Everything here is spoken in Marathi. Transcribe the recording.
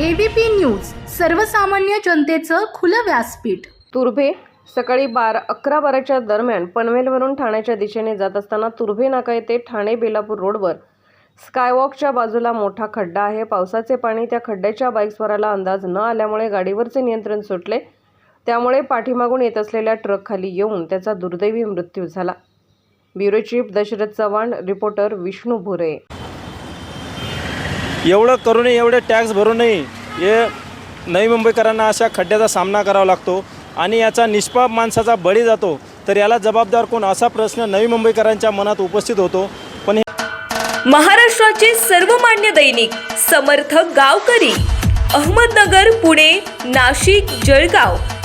एबीपी न्यूज सर्वसामान्य जनतेचं खुलं व्यासपीठ. तुर्भे सकाळी बारा अकरा बाराच्या दरम्यान पनवेलवरून ठाण्याच्या दिशेने जात असताना तुर्भे नाका येथे ठाणे बेलापूर रोडवर. स्कायवॉकच्या बाजूला मोठा खड्डा आहे. पावसाचे पाणी त्या खड्ड्याच्या बाईकस्वराला अंदाज न आल्यामुळे गाडीवरचे नियंत्रण सुटले. त्यामुळे पाठीमागून येत असलेल्या ट्रकखाली येऊन त्याचा दुर्दैवी मृत्यू झाला. Bureau chief Dashrath Chavan reporter Vishnu Bhure. एवढं करूनही एवढे टॅक्स भरूनही हे नवी मुंबईकरांना अशा खड्ड्याचा सामना करावा लागतो आणि याचा निष्पाप माणसाचा बळी जातो तर याला जबाबदार कोण? असा प्रश्न नवी मुंबईकरांच्या मनात उपस्थित होतो. पण हे महाराष्ट्राचे सर्वमान्य दैनिक समर्थ गावकरी अहमदनगर पुणे नाशिक जळगाव.